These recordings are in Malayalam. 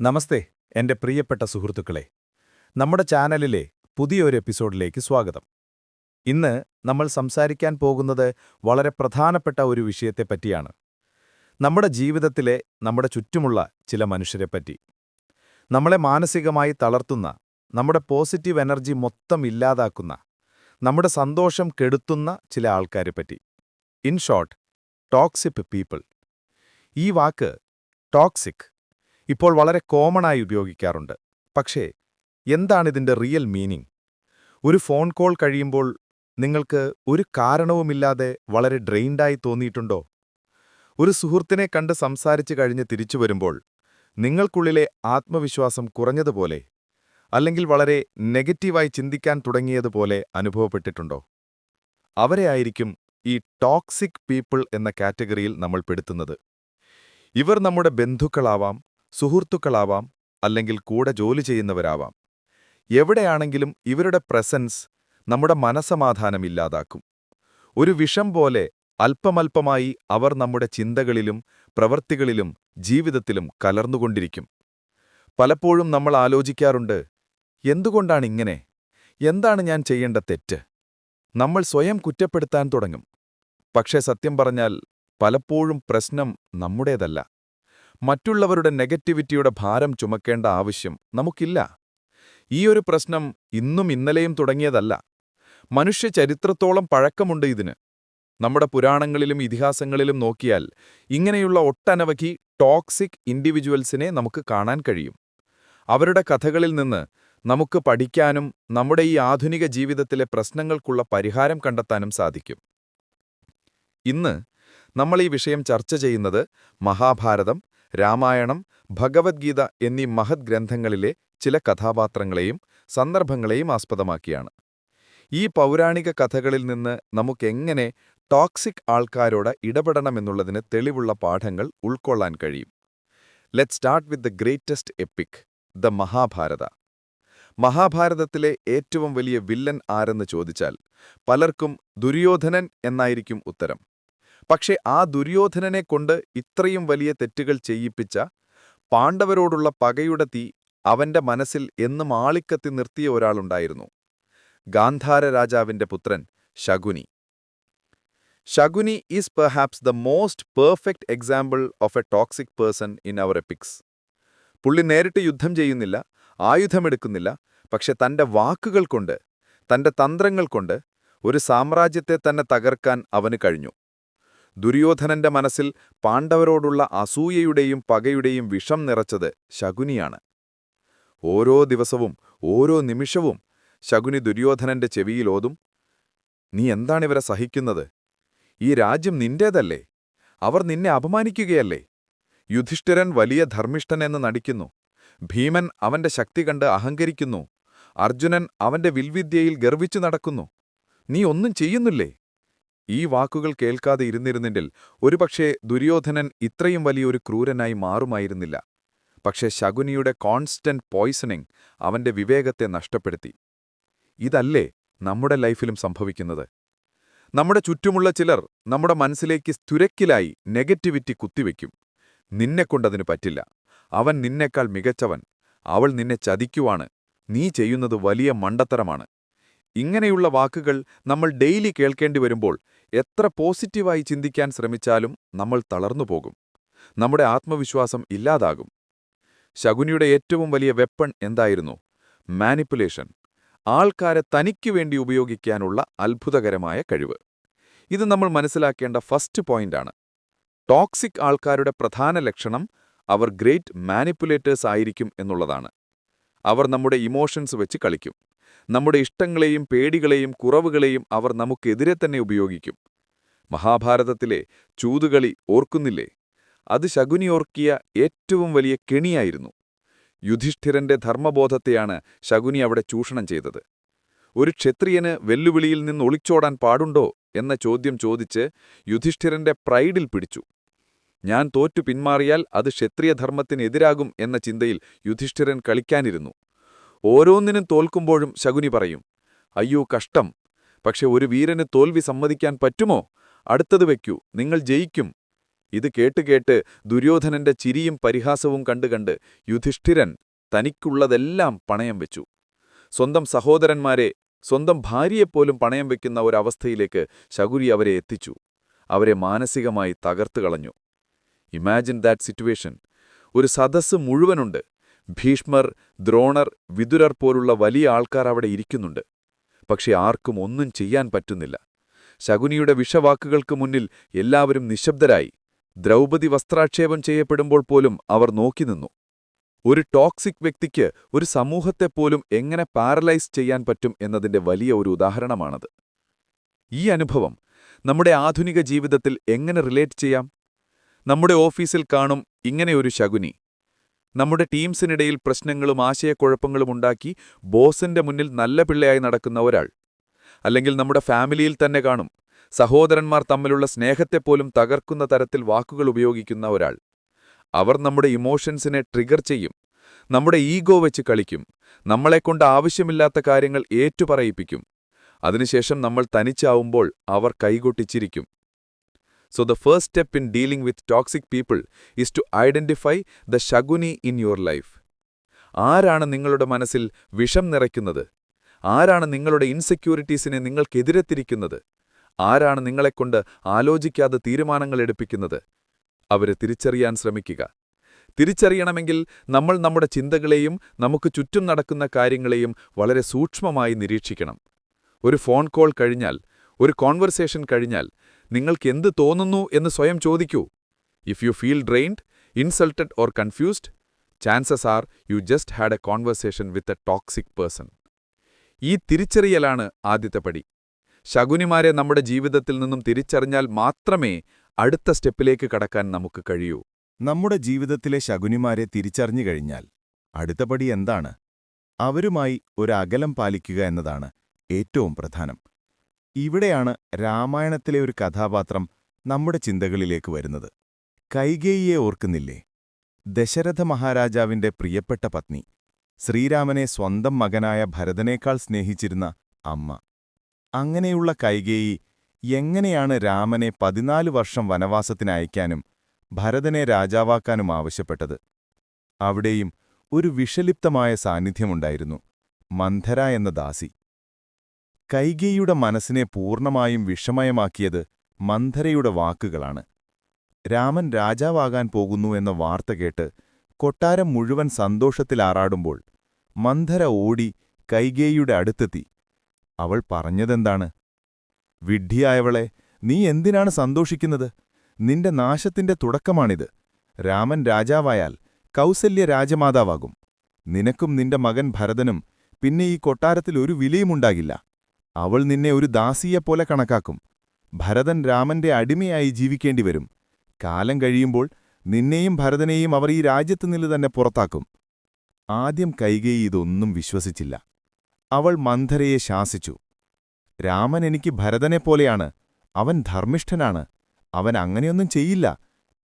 നമസ്തേ എന്റെ പ്രിയപ്പെട്ട സുഹൃത്തുക്കളെ. നമ്മുടെ ചാനലിലെ പുതിയൊരു എപ്പിസോഡിലേക്ക് സ്വാഗതം. ഇന്ന് നമ്മൾ സംസാരിക്കാൻ പോകുന്നത് വളരെ പ്രധാനപ്പെട്ട ഒരു വിഷയത്തെപ്പറ്റിയാണ് നമ്മുടെ ജീവിതത്തിലെ നമ്മുടെ ചുറ്റുമുള്ള ചില മനുഷ്യരെപ്പറ്റി നമ്മളെ മാനസികമായി തളർത്തുന്ന നമ്മുടെ പോസിറ്റീവ് എനർജി മൊത്തം ഇല്ലാതാക്കുന്ന നമ്മുടെ സന്തോഷം കെടുത്തുന്ന ചില ആൾക്കാരെപ്പറ്റി ഇൻ ഷോർട്ട് ടോക്സിക് പീപ്പിൾ. ഈ വാക്ക് ടോക്സിക് ഇപ്പോൾ വളരെ കോമണായി ഉപയോഗിക്കാറുണ്ട്. പക്ഷേ എന്താണിതിന്റെ റിയൽ മീനിങ്? ഒരു ഫോൺ കോൾ കഴിയുമ്പോൾ നിങ്ങൾക്ക് ഒരു കാരണവുമില്ലാതെ വളരെ ഡ്രെയിൻഡായി തോന്നിയിട്ടുണ്ടോ? ഒരു സുഹൃത്തിനെ കണ്ട് സംസാരിച്ചു കഴിഞ്ഞ് തിരിച്ചു വരുമ്പോൾ നിങ്ങൾക്കുള്ളിലെ ആത്മവിശ്വാസം കുറഞ്ഞതുപോലെ അല്ലെങ്കിൽ വളരെ നെഗറ്റീവായി ചിന്തിക്കാൻ തുടങ്ങിയതുപോലെ അനുഭവപ്പെട്ടിട്ടുണ്ടോ? അവരെ ആയിരിക്കും ഈ ടോക്സിക് പീപ്പിൾ എന്ന കാറ്റഗറിയിൽ നമ്മൾ പെടുത്തുന്നത്. ഇവർ നമ്മുടെ ബന്ധുക്കളാവാം സുഹൃത്തുക്കളാവാം അല്ലെങ്കിൽ കൂടെ ജോലി ചെയ്യുന്നവരാവാം. എവിടെയാണെങ്കിലും ഇവരുടെ പ്രസൻസ് നമ്മുടെ മനസമാധാനം ഇല്ലാതാക്കും. ഒരു വിഷം പോലെ അല്പമല്പമായി അവർ നമ്മുടെ ചിന്തകളിലും പ്രവൃത്തികളിലും ജീവിതത്തിലും കലർന്നുകൊണ്ടിരിക്കും. പലപ്പോഴും നമ്മൾ ആലോചിക്കാറുണ്ട് എന്തുകൊണ്ടാണിങ്ങനെ എന്താണ് ഞാൻ ചെയ്യേണ്ട തെറ്റ്? നമ്മൾ സ്വയം കുറ്റപ്പെടുത്താൻ തുടങ്ങും. പക്ഷേ സത്യം പറഞ്ഞാൽ പലപ്പോഴും പ്രശ്നം നമ്മുടേതല്ല. മറ്റുള്ളവരുടെ നെഗറ്റിവിറ്റിയുടെ ഭാരം ചുമക്കേണ്ട ആവശ്യം നമുക്കില്ല. ഈയൊരു പ്രശ്നം ഇന്നും ഇന്നലെയും തുടങ്ങിയതല്ല. മനുഷ്യ ചരിത്രത്തോളം പഴക്കമുണ്ട് ഇതിന്. നമ്മുടെ പുരാണങ്ങളിലും ഇതിഹാസങ്ങളിലും നോക്കിയാൽ ഇങ്ങനെയുള്ള ഒട്ടനവധി ടോക്സിക് ഇൻഡിവിജ്വൽസിനെ നമുക്ക് കാണാൻ കഴിയും. അവരുടെ കഥകളിൽ നിന്ന് നമുക്ക് പഠിക്കാനും നമ്മുടെ ഈ ആധുനിക ജീവിതത്തിലെ പ്രശ്നങ്ങൾക്കുള്ള പരിഹാരം കണ്ടെത്താനും സാധിക്കും. ഇന്ന് നമ്മൾ ഈ വിഷയം ചർച്ച ചെയ്യുന്നത് മഹാഭാരതം രാമായണം ഭഗവത്ഗീത എന്നീ മഹത് ഗ്രന്ഥങ്ങളിലെ ചില കഥാപാത്രങ്ങളെയും സന്ദർഭങ്ങളെയും ആസ്പദമാക്കിയാണ്. ഈ പൗരാണിക കഥകളിൽ നിന്ന് നമുക്കെങ്ങനെ ടോക്സിക് ആൾക്കാരോട് ഇടപെടണമെന്നുള്ളതിന് തെളിവുള്ള പാഠങ്ങൾ ഉൾക്കൊള്ളാൻ കഴിയും. Let start with the greatest epic the Mahabharata മഹാഭാരതത്തിലെ ഏറ്റവും വലിയ വില്ലൻ ആരെന്ന് ചോദിച്ചാൽ പലർക്കും ദുര്യോധനൻ എന്നായിരിക്കും ഉത്തരം. പക്ഷേ ആ ദുര്യോധനനെ കൊണ്ട് ഇത്രയും വലിയ തെറ്റുകൾ ചെയ്യിപ്പിച്ച പാണ്ഡവരോടുള്ള പകയുടെ തീ അവന്റെ മനസ്സിൽ എന്നും ആളിക്കത്തി നിർത്തിയ ഒരാളുണ്ടായിരുന്നു. ഗാന്ധാര രാജാവിന്റെ പുത്രൻ Shakuni. Shakuni is perhaps the most perfect example of a toxic person in our epics പുള്ളി നേരിട്ട് യുദ്ധം ചെയ്യുന്നില്ല ആയുധമെടുക്കുന്നില്ല പക്ഷെ തന്റെ വാക്കുകൾ കൊണ്ട് തന്റെ തന്ത്രങ്ങൾ കൊണ്ട് ഒരു സാമ്രാജ്യത്തെ തന്നെ തകർക്കാൻ അവന് കഴിഞ്ഞു. ദുര്യോധനന്റെ മനസ്സിൽ പാണ്ഡവരോടുള്ള അസൂയയുടെയും പകയുടെയും വിഷം നിറച്ചത് ശകുനിയാണ്. ഓരോ ദിവസവും ഓരോ നിമിഷവും ശകുനി ദുര്യോധനന്റെ ചെവിയിലോതും നീ എന്താണിവരെ സഹിക്കുന്നത്? ഈ രാജ്യം നിന്റേതല്ലേ? അവർ നിന്നെ അപമാനിക്കുകയല്ലേ? യുധിഷ്ഠിരൻ വലിയ ധർമ്മിഷ്ഠനെന്ന് നടിക്കുന്നു. ഭീമൻ അവന്റെ ശക്തി കണ്ട് അഹങ്കരിക്കുന്നു. അർജുനൻ അവന്റെ വിൽവിദ്യയിൽ ഗർവിച്ചു നടക്കുന്നു. നീ ഒന്നും ചെയ്യുന്നില്ലേ? ഈ വാക്കുകൾ കേൾക്കാതെ ഇരുന്നിരുന്നെങ്കിൽ ഒരുപക്ഷേ ദുര്യോധനൻ ഇത്രയും വലിയൊരു ക്രൂരനായി മാറുമായിരുന്നില്ല. പക്ഷേ ശകുനിയുടെ കോൺസ്റ്റന്റ് പോയ്സണിംഗ് അവന്റെ വിവേകത്തെ നഷ്ടപ്പെടുത്തി. ഇതല്ലേ നമ്മുടെ ലൈഫിലും സംഭവിക്കുന്നത്? നമ്മുടെ ചുറ്റുമുള്ള ചിലർ നമ്മുടെ മനസ്സിലേക്ക് സ്ഥുരക്കിലായി നെഗറ്റിവിറ്റി കുത്തിവെക്കും. നിന്നെക്കൊണ്ടതിന് പറ്റില്ല. അവൻ നിന്നേക്കാൾ മികച്ചവൻ. അവൾ നിന്നെ ചതിക്കുവാണ്. നീ ചെയ്യുന്നത് വലിയ മണ്ടത്തരമാണ്. ഇങ്ങനെയുള്ള വാക്കുകൾ നമ്മൾ ഡെയിലി കേൾക്കേണ്ടി വരുമ്പോൾ എത്ര പോസിറ്റീവായി ചിന്തിക്കാൻ ശ്രമിച്ചാലും നമ്മൾ തളർന്നു പോകും. നമ്മുടെ ആത്മവിശ്വാസം ഇല്ലാതാകും. ശകുനിയുടെ ഏറ്റവും വലിയ വെപ്പൺ എന്തായിരുന്നു? മാനിപ്പുലേഷൻ. ആൾക്കാരെ തനിക്കു വേണ്ടി ഉപയോഗിക്കാനുള്ള അത്ഭുതകരമായ കഴിവ്. ഇത് നമ്മൾ മനസ്സിലാക്കേണ്ട ഫസ്റ്റ് പോയിന്റാണ്. ടോക്സിക് ആൾക്കാരുടെ പ്രധാന ലക്ഷണം അവർ ഗ്രേറ്റ് മാനിപ്പുലേറ്റേഴ്സ് ആയിരിക്കും എന്നുള്ളതാണ്. അവർ നമ്മുടെ ഇമോഷൻസ് വെച്ച് കളിക്കും. നമ്മുടെ ഇഷ്ടങ്ങളെയും പേടികളെയും കുറവുകളെയും അവർ നമുക്കെതിരെ തന്നെ ഉപയോഗിക്കും. മഹാഭാരതത്തിലെ ചൂതുകളി ഓർക്കുന്നില്ലേ? അത് ശകുനി ഓർക്കിയ ഏറ്റവും വലിയ കെണിയായിരുന്നു. യുധിഷ്ഠിരന്റെ ധർമ്മബോധത്തെയാണ് ശകുനി അവിടെ ചൂഷണം ചെയ്തത്. ഒരു ക്ഷത്രിയന് വെല്ലുവിളിയിൽ നിന്ന് ഒളിച്ചോടാൻ പാടുണ്ടോ എന്ന ചോദ്യം ചോദിച്ച് യുധിഷ്ഠിരന്റെ പ്രൈഡിൽ പിടിച്ചു. ഞാൻ തോറ്റു പിന്മാറിയാൽ അത് ക്ഷത്രിയധർമ്മത്തിനെതിരാകും എന്ന ചിന്തയിൽ യുധിഷ്ഠിരൻ കളിക്കാനിരുന്നു. ഓരോന്നിനും തോൽക്കുമ്പോഴും ശകുനി പറയും അയ്യോ കഷ്ടം. പക്ഷെ ഒരു വീരന് തോൽവി സമ്മതിക്കാൻ പറ്റുമോ? അടുത്തത് വയ്ക്കൂ നിങ്ങൾ ജയിക്കും. ഇത് കേട്ടുകേട്ട് ദുര്യോധനന്റെ ചിരിയും പരിഹാസവും കണ്ടുകണ്ട് യുധിഷ്ഠിരൻ തനിക്കുള്ളതെല്ലാം പണയം വെച്ചു. സ്വന്തം സഹോദരന്മാരെ സ്വന്തം ഭാര്യയെപ്പോലും പണയം വെക്കുന്ന ഒരവസ്ഥയിലേക്ക് ശകുരി അവരെ എത്തിച്ചു. അവരെ മാനസികമായി തകർത്തു കളഞ്ഞു. Imagine that situation. ഒരു സദസ്സ് മുഴുവനുണ്ട്. ഭീഷ്മർ ദ്രോണർ വിതുരർ പോലുള്ള വലിയ ആൾക്കാർ അവിടെ ഇരിക്കുന്നുണ്ട്. പക്ഷെ ആർക്കും ഒന്നും ചെയ്യാൻ പറ്റുന്നില്ല. ശകുനിയുടെ വിഷവാക്കുകൾക്ക് മുന്നിൽ എല്ലാവരും നിശബ്ദരായി. ദ്രൗപദി വസ്ത്രാക്ഷേപം ചെയ്യപ്പെടുമ്പോൾ പോലും അവർ നോക്കി നിന്നു. ഒരു ടോക്സിക് വ്യക്തിക്ക് ഒരു സമൂഹത്തെപ്പോലും എങ്ങനെ പാരലൈസ് ചെയ്യാൻ പറ്റും എന്നതിന്റെ വലിയ ഒരു ഉദാഹരണമാണത്. ഈ അനുഭവം നമ്മുടെ ആധുനിക ജീവിതത്തിൽ എങ്ങനെ റിലേറ്റ് ചെയ്യാം? നമ്മുടെ ഓഫീസിൽ കാണും ഇങ്ങനെയൊരു ശകുനി. നമ്മുടെ ടീംസിനിടയിൽ പ്രശ്നങ്ങളും ആശയക്കുഴപ്പങ്ങളും ഉണ്ടാക്കി ബോസിന്റെ മുന്നിൽ നല്ല പിള്ളയായി നടക്കുന്ന ഒരാൾ. അല്ലെങ്കിൽ നമ്മുടെ ഫാമിലിയിൽ തന്നെ കാണും. സഹോദരന്മാർ തമ്മിലുള്ള സ്നേഹത്തെപ്പോലും തകർക്കുന്ന തരത്തിൽ വാക്കുകൾ ഉപയോഗിക്കുന്ന ഒരാൾ. അവർ നമ്മുടെ ഇമോഷൻസിനെ ട്രിഗർ ചെയ്യും. നമ്മുടെ ഈഗോ വെച്ച് കളിക്കും. നമ്മളെക്കൊണ്ട് ആവശ്യമില്ലാത്ത കാര്യങ്ങൾ ഏറ്റുപറയിപ്പിക്കും അതിനുശേഷം നമ്മൾ തനിച്ചാവുമ്പോൾ അവർ കൈകൊട്ടിച്ചിരിക്കും. So the first step in dealing with toxic people is to identify the Shakuni in your life ആരാണ് നിങ്ങളുടെ മനസ്സിൽ വിഷം നിറയ്ക്കുന്നത്? ആരാണ് നിങ്ങളുടെ ഇൻസെക്യൂരിറ്റീസിനെ നിങ്ങൾക്കെതിരെ തിരിക്കുന്നത് ആരാണ് നിങ്ങളെക്കൊണ്ട് ആലോചിക്കാതെ തീരുമാനങ്ങൾ എടുപ്പിക്കുന്നത്? അവരെ തിരിച്ചറിയാൻ ശ്രമിക്കുക. തിരിച്ചറിയണമെങ്കിൽ നമ്മൾ നമ്മുടെ ചിന്തകളെയും നമുക്ക് ചുറ്റും നടക്കുന്ന കാര്യങ്ങളെയും വളരെ സൂക്ഷ്മമായി നിരീക്ഷിക്കണം. ഒരു ഫോൺ കോൾ കഴിഞ്ഞാൽ ഒരു കോൺവെർസേഷൻ കഴിഞ്ഞാൽ നിങ്ങൾക്ക് എന്ത് തോന്നുന്നു എന്ന് സ്വയം ചോദിക്കൂ. If you feel drained insulted or confused chances are you just had a conversation with a toxic person ഈ തിരിച്ചറിയലാണ് ആദ്യത്തെ പടി. ശകുനിമാരെ നമ്മുടെ ജീവിതത്തിൽ നിന്നും തിരിച്ചറിഞ്ഞാൽ മാത്രമേ അടുത്ത സ്റ്റെപ്പിലേക്ക് കടക്കാൻ നമുക്ക് കഴിയൂ. നമ്മുടെ ജീവിതത്തിലെ ശകുനിമാരെ തിരിച്ചറിഞ്ഞു കഴിഞ്ഞാൽ അടുത്ത പടി എന്താണ്? അവരുമായി ഒരു അകലം പാലിക്കുക എന്നതാണ് ഏറ്റവും പ്രധാനം. ഇവിടെയാണ് രാമായണത്തിലെ ഒരു കഥാപാത്രം നമ്മുടെ ചിന്തകളിലേക്ക് വരുന്നത്. കൈകേയിയെ ഓർക്കുന്നില്ലേ? ദശരഥ മഹാരാജാവിന്റെ പ്രിയപ്പെട്ട പത്നി. ശ്രീരാമനെ സ്വന്തം മകനായ ഭരതനേക്കാൾ സ്നേഹിച്ചിരുന്ന അമ്മ. അങ്ങനെയുള്ള കൈകേയി എങ്ങനെയാണ് രാമനെ പതിനാല് വർഷം വനവാസത്തിനയക്കാനും ഭരതനെ രാജാവാക്കാനും ആവശ്യപ്പെട്ടത്? അവിടെയും ഒരു വിഷലിപ്തമായ സാന്നിധ്യമുണ്ടായിരുന്നു. മന്ധര എന്ന ദാസി. കൈകേയിയുടെ മനസ്സിനെ പൂർണമായും വിഷമയമാക്കിയത് മന്ധരയുടെ വാക്കുകളാണ്. രാമൻ രാജാവാകാൻ പോകുന്നു എന്ന വാർത്ത കേട്ട് കൊട്ടാരം മുഴുവൻ സന്തോഷത്തിലാറാടുമ്പോൾ മന്ധര ഓടി കൈകേയിയുടെ അടുത്തെത്തി. അവൾ പറഞ്ഞതെന്താണ്? വിഡ്ഢിയായവളെ നീ എന്തിനാണ് സന്തോഷിക്കുന്നത്? നിന്റെ നാശത്തിന്റെ തുടക്കമാണിത്. രാമൻ രാജാവായാൽ കൗസല്യ രാജമാതാവാകും. നിനക്കും നിന്റെ മകൻ ഭരതനും പിന്നെ ഈ കൊട്ടാരത്തിൽ ഒരു വിലയുമുണ്ടാകില്ല. അവൾ നിന്നെ ഒരു ദാസിയെപ്പോലെ കണക്കാക്കും. ഭരതൻ രാമന്റെ അടിമയായി ജീവിക്കേണ്ടി വരും കാലം കഴിയുമ്പോൾ നിന്നെയും ഭരതനെയും അവർ ഈ രാജ്യത്തുനിന്ന് തന്നെ പുറത്താക്കും. ആദ്യം കൈകേയി ഇതൊന്നും വിശ്വസിച്ചില്ല. അവൾ മന്ധരയെ ശാസിച്ചു. രാമൻ എനിക്ക് ഭരതനെപ്പോലെയാണ്. അവൻ ധർമ്മിഷ്ഠനാണ്. അവൻ അങ്ങനെയൊന്നും ചെയ്യില്ല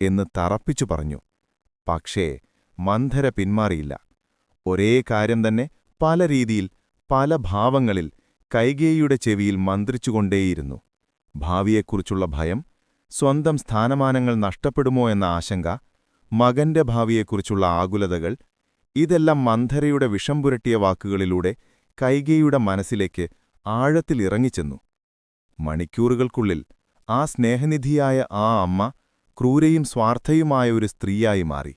എന്ന് തറപ്പിച്ചു പറഞ്ഞു. പക്ഷേ മന്ധര പിന്മാറിയില്ല. ഒരേ കാര്യം തന്നെ പല രീതിയിൽ പല ഭാവങ്ങളിൽ കൈകേയിയുടെ ചെവിയിൽ മന്ത്രിച്ചുകൊണ്ടേയിരുന്നു. ഭാവിയെക്കുറിച്ചുള്ള ഭയം സ്വന്തം സ്ഥാനമാനങ്ങൾ നഷ്ടപ്പെടുമോ എന്ന ആശങ്ക മകന്റെ ഭാവിയെക്കുറിച്ചുള്ള ആകുലതകൾ ഇതെല്ലാം മന്ധരയുടെ വിഷം പുരട്ടിയ വാക്കുകളിലൂടെ കൈകേയുടെ മനസ്സിലേക്ക് ആഴത്തിൽ ഇറങ്ങിച്ചെന്നു. മണിക്കൂറുകൾക്കുള്ളിൽ ആ സ്നേഹനിധിയായ ആ അമ്മ ക്രൂരയും സ്വാർത്ഥയുമായ ഒരു സ്ത്രീയായി മാറി.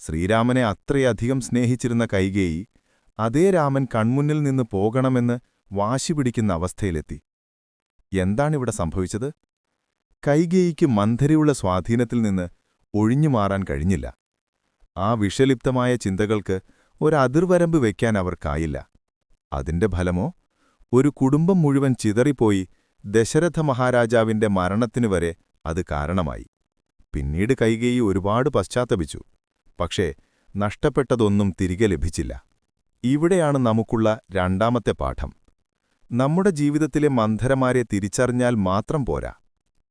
ശ്രീരാമനെ അത്രയധികം സ്നേഹിച്ചിരുന്ന കൈകേയി അതേ രാമൻ കൺമുന്നിൽ നിന്ന് പോകണമെന്ന് വാശി പിടിക്കുന്ന അവസ്ഥയിലെത്തി. എന്താണിവിടെ സംഭവിച്ചത്? കൈകേയിക്ക് മന്ധരയുള്ള സ്വാധീനത്തിൽ നിന്ന് ഒഴിഞ്ഞുമാറാൻ കഴിഞ്ഞില്ല. ആ വിഷലിപ്തമായ ചിന്തകൾക്ക് ഒരതിർവരമ്പ് വയ്ക്കാൻ അവർക്കായില്ല. അതിന്റെ ഫലമോ? ഒരു കുടുംബം മുഴുവൻ ചിതറിപ്പോയി ദശരഥ മഹാരാജാവിന്റെ മരണത്തിനു വരെ അത് കാരണമായി. പിന്നീട് കൈകേയി ഒരുപാട് പശ്ചാത്തപിച്ചു. പക്ഷേ നഷ്ടപ്പെട്ടതൊന്നും തിരികെ ലഭിച്ചില്ല. ഇവിടെയാണ് നമുക്കുള്ള രണ്ടാമത്തെ പാഠം. നമ്മുടെ ജീവിതത്തിലെ മന്ധരമാരെ തിരിച്ചറിഞ്ഞാൽ മാത്രം പോരാ.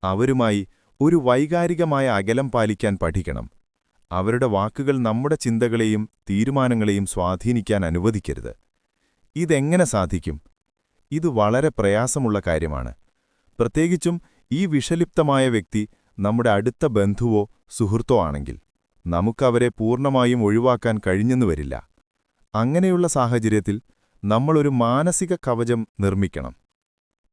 അവരുമായി ഒരു വൈകാരികമായ അകലം പാലിക്കാൻ പഠിക്കണം. അവരുടെ വാക്കുകൾ നമ്മുടെ ചിന്തകളെയും തീരുമാനങ്ങളെയും സ്വാധീനിക്കാൻ അനുവദിക്കരുത്. ഇതെങ്ങനെ സാധിക്കും? ഇത് വളരെ പ്രയാസമുള്ള കാര്യമാണ്. പ്രത്യേകിച്ചും ഈ വിഷലിപ്തമായ വ്യക്തി നമ്മുടെ അടുത്ത ബന്ധുവോ സുഹൃത്തോ ആണെങ്കിൽ നമുക്കവരെ പൂർണമായും ഒഴിവാക്കാൻ കഴിഞ്ഞെന്നു വരില്ല. അങ്ങനെയുള്ള സാഹചര്യത്തിൽ നമ്മളൊരു മാനസിക കവചം നിർമ്മിക്കണം.